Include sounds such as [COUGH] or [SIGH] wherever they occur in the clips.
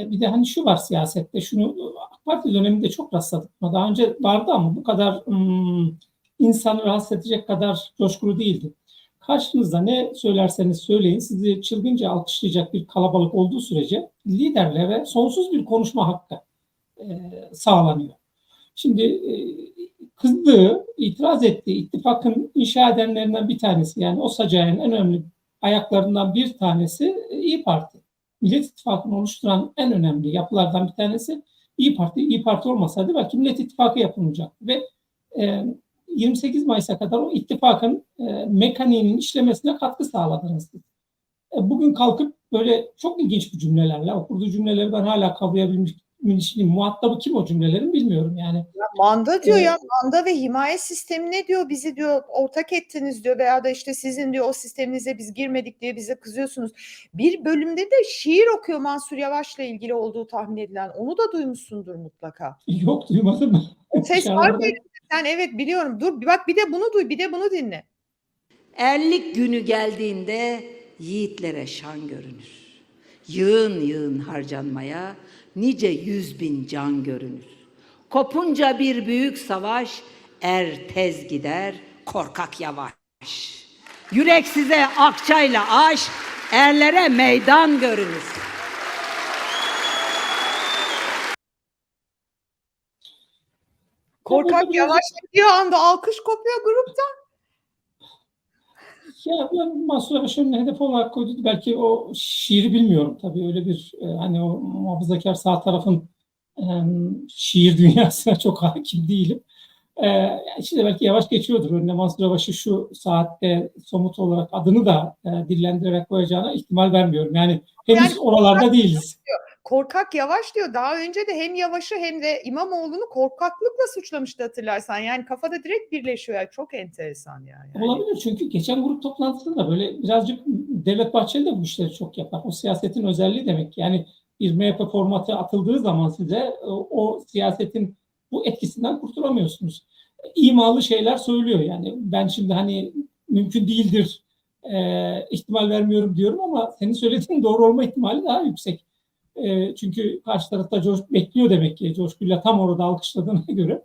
e, bir de hani şu var siyasette şunu AK Parti döneminde çok rastladık. Daha önce vardı ama bu kadar ım, insanı rahatsız edecek kadar coşkulu değildi. Karşınızda ne söylerseniz söyleyin sizi çılgınca alkışlayacak bir kalabalık olduğu sürece liderlere sonsuz bir konuşma hakkı e, sağlanıyor. Şimdi e, kızdığı, itiraz ettiği ittifakın inşa edenlerinden bir tanesi yani o sacayın en önemli ayaklarından bir tanesi e, İyi Parti. Millet İttifakı'nı oluşturan en önemli yapılardan bir tanesi İyi Parti. İyi Parti olmasaydı belki Millet İttifakı yapılmayacak ve e, 28 Mayıs'a kadar o ittifakın e, mekaniğinin işlemesine katkı sağladınız. E, bugün kalkıp böyle çok ilginç bir cümlelerle, o kurduğu cümleleri ben hala kavrayabilmiş. Muhatabı kim o cümlelerin bilmiyorum yani. Ya manda diyor ya manda ve himaye sistemi ne diyor bizi diyor ortak ettiniz diyor veya da işte sizin diyor o sisteminize biz girmedik diye bize kızıyorsunuz. Bir bölümde de şiir okuyor Mansur Yavaş'la ilgili olduğu tahmin edilen onu da duymuşsundur mutlaka. [LAUGHS] Yok duymadım. Ses var mı? Sen evet biliyorum dur bir bak bir de bunu duy bir de bunu dinle. Erlik günü geldiğinde yiğitlere şan görünür. Yığın yığın harcanmaya nice yüz bin can görünür. Kopunca bir büyük savaş er tez gider korkak yavaş. Yürek size akçayla aş erlere meydan görünür. Korkak yavaş diyor anda alkış kopuyor grupta. Ya ben Mansur Yavaş'ın hedef olarak koyduğu belki o şiiri bilmiyorum tabii öyle bir e, hani o muhafazakar sağ tarafın e, şiir dünyasına çok hakim değilim. E, işte belki yavaş geçiyordur. Önüne Mansur Yavaş'ı şu saatte somut olarak adını da e, dillendirerek koyacağına ihtimal vermiyorum. Yani henüz Yani oralarda değiliz. Korkak Yavaş diyor. Daha önce de hem Yavaş'ı hem de İmamoğlu'nu korkaklıkla suçlamıştı hatırlarsan. Yani kafada direkt birleşiyor. Yani çok enteresan yani. Olabilir çünkü geçen grup toplantısında böyle birazcık Devlet Bahçeli de bu işleri çok yapar. O siyasetin özelliği demek. Yani bir MHP formatı atıldığı zaman size o, o siyasetin bu etkisinden kurtulamıyorsunuz. İmalı şeyler söylüyor yani. Ben şimdi hani mümkün değildir e, ihtimal vermiyorum diyorum ama senin söylediğin doğru olma ihtimali daha yüksek. E, çünkü karşı tarafta coş, bekliyor demek ki coşkuyla tam orada alkışladığına [LAUGHS] göre.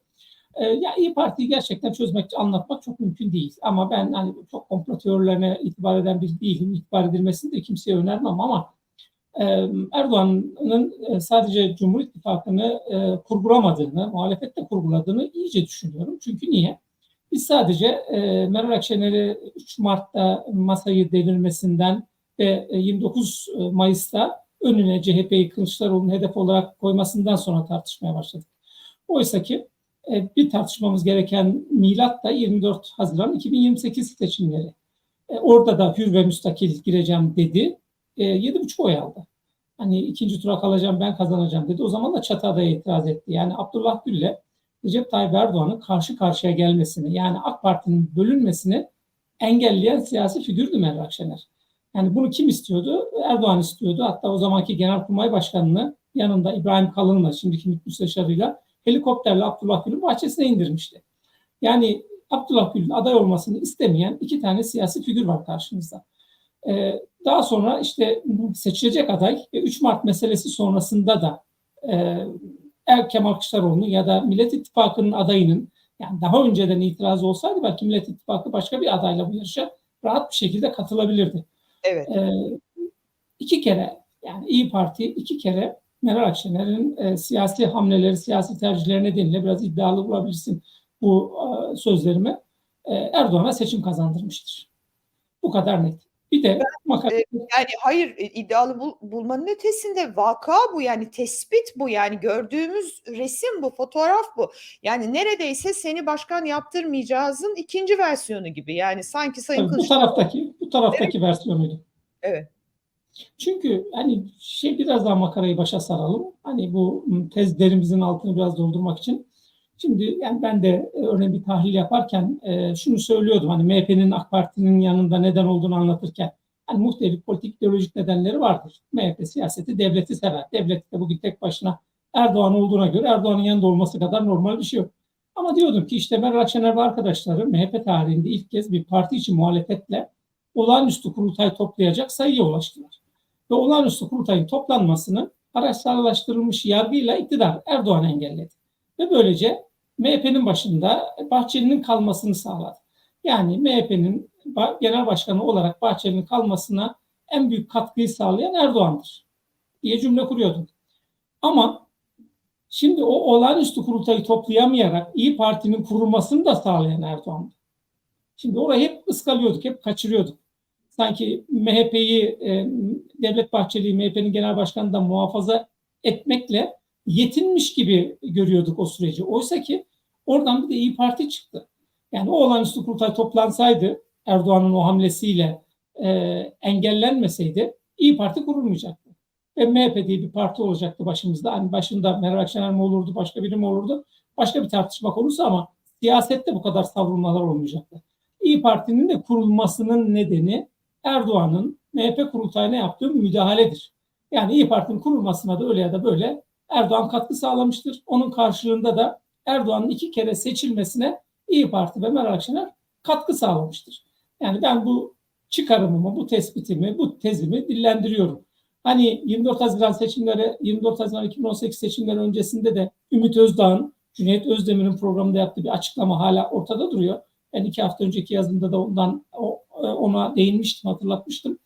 E, ya İyi Parti'yi gerçekten çözmek, anlatmak çok mümkün değil. Ama ben hani çok komplo teorilerine itibar eden biri değilim. İtibar edilmesini de kimseye önermem ama e, Erdoğan'ın e, sadece Cumhur İttifakı'nı e, kurgulamadığını, muhalefette kurguladığını iyice düşünüyorum. Çünkü niye? Biz sadece Meral Akşener'i 3 Mart'ta masayı devirmesinden ve e, 29 Mayıs'ta önüne CHP'yi Kılıçdaroğlu'nun hedef olarak koymasından sonra tartışmaya başladık. Oysa ki e, bir tartışmamız gereken milat da 24 Haziran 2028 seçimleri. E, orada da hür ve müstakil gireceğim dedi. E, 7,5 oy aldı. Hani ikinci tura kalacağım ben kazanacağım dedi. O zaman da Çatıada'ya itiraz etti. Yani Abdullah Gül'le Recep Tayyip Erdoğan'ın karşı karşıya gelmesini yani AK Parti'nin bölünmesini engelleyen siyasi figürdü Meral Akşener. Yani bunu kim istiyordu? Erdoğan istiyordu. Hatta o zamanki Genelkurmay Başkanı'nı yanında İbrahim Kalın'la şimdiki Müsteşarı'yla helikopterle Abdullah Gül'ün bahçesine indirmişti. Yani Abdullah Gül'ün aday olmasını istemeyen iki tane siyasi figür var karşımızda. Ee, daha sonra işte seçilecek aday ve 3 Mart meselesi sonrasında da e, Er Kemal Kılıçdaroğlu'nun ya da Millet İttifakı'nın adayının yani daha önceden itiraz olsaydı belki Millet İttifakı başka bir adayla bu yarışa rahat bir şekilde katılabilirdi. Evet. Ee, iki kere yani İyi Parti iki kere Meral Akşener'in e, siyasi hamleleri, siyasi tercihleri nedeniyle biraz iddialı bulabilirsin bu e, sözlerimi. E, Erdoğan'a seçim kazandırmıştır. Bu kadar net. Bir de makara, Yani hayır e, iddialı bul- bulmanın ötesinde vaka bu yani tespit bu yani gördüğümüz resim bu fotoğraf bu. Yani neredeyse seni başkan yaptırmayacağızın ikinci versiyonu gibi yani sanki Sayın bu Kılıçdaroğlu taraftaki bu taraftaki versiyonuydu. Evet. Çünkü hani şey biraz daha makarayı başa saralım. Hani bu tezlerimizin altını biraz doldurmak için. Şimdi yani ben de e, örneğin bir tahlil yaparken e, şunu söylüyordum. Hani MHP'nin AK Parti'nin yanında neden olduğunu anlatırken. Hani muhtelif politik ideolojik nedenleri vardır. MHP siyaseti devleti sever. Devlet de bugün tek başına Erdoğan olduğuna göre Erdoğan'ın yanında olması kadar normal bir şey yok. Ama diyordum ki işte Meral Akşener ve arkadaşları MHP tarihinde ilk kez bir parti için muhalefetle olağanüstü kurultay toplayacak sayıya ulaştılar. Ve olağanüstü kurultayın toplanmasını araçsallaştırılmış yargıyla iktidar Erdoğan engelledi. Ve böylece MHP'nin başında Bahçeli'nin kalmasını sağladı. Yani MHP'nin genel başkanı olarak Bahçeli'nin kalmasına en büyük katkıyı sağlayan Erdoğan'dır diye cümle kuruyordum. Ama şimdi o olağanüstü kurultayı toplayamayarak İyi Parti'nin kurulmasını da sağlayan Erdoğan'dı. Şimdi orayı hep ıskalıyorduk, hep kaçırıyorduk. Sanki MHP'yi, e, Devlet Bahçeli'yi MHP'nin genel başkanından muhafaza etmekle yetinmiş gibi görüyorduk o süreci. Oysa ki oradan bir de İyi Parti çıktı. Yani o olağanüstü kurultay toplansaydı Erdoğan'ın o hamlesiyle e, engellenmeseydi İyi Parti kurulmayacaktı. Ve MHP diye bir parti olacaktı başımızda. Hani başında Meral Akşener mi olurdu, başka biri mi olurdu? Başka bir tartışma konusu ama siyasette bu kadar savrulmalar olmayacaktı. İyi Parti'nin de kurulmasının nedeni Erdoğan'ın MHP kurultayına yaptığı müdahaledir. Yani İyi Parti'nin kurulmasına da öyle ya da böyle Erdoğan katkı sağlamıştır. Onun karşılığında da Erdoğan'ın iki kere seçilmesine İyi Parti ve Meral Akşener katkı sağlamıştır. Yani ben bu çıkarımımı, bu tespitimi, bu tezimi dillendiriyorum. Hani 24 Haziran seçimleri, 24 Haziran 2018 seçimleri öncesinde de Ümit Özdağ'ın, Cüneyt Özdemir'in programında yaptığı bir açıklama hala ortada duruyor. Ben iki hafta önceki yazımda da ondan o- ona değinmiştim, hatırlatmıştım.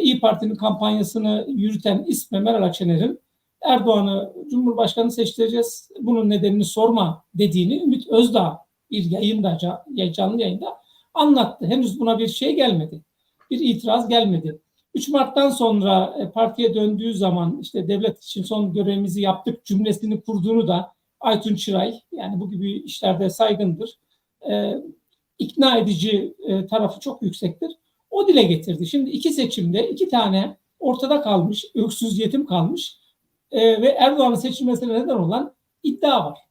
İyi Parti'nin kampanyasını yürüten isme Meral Akşener'in Erdoğan'ı Cumhurbaşkanı seçtireceğiz, bunun nedenini sorma dediğini Ümit Özdağ bir yayında, ca- canlı yayında anlattı. Henüz buna bir şey gelmedi. Bir itiraz gelmedi. 3 Mart'tan sonra e, partiye döndüğü zaman işte devlet için son görevimizi yaptık cümlesini kurduğunu da Aytun Çıray yani bu gibi işlerde saygındır. E, ikna edici e, tarafı çok yüksektir. O dile getirdi. Şimdi iki seçimde iki tane ortada kalmış, öksüz yetim kalmış e, ve Erdoğan'ın seçilmesine neden olan iddia var.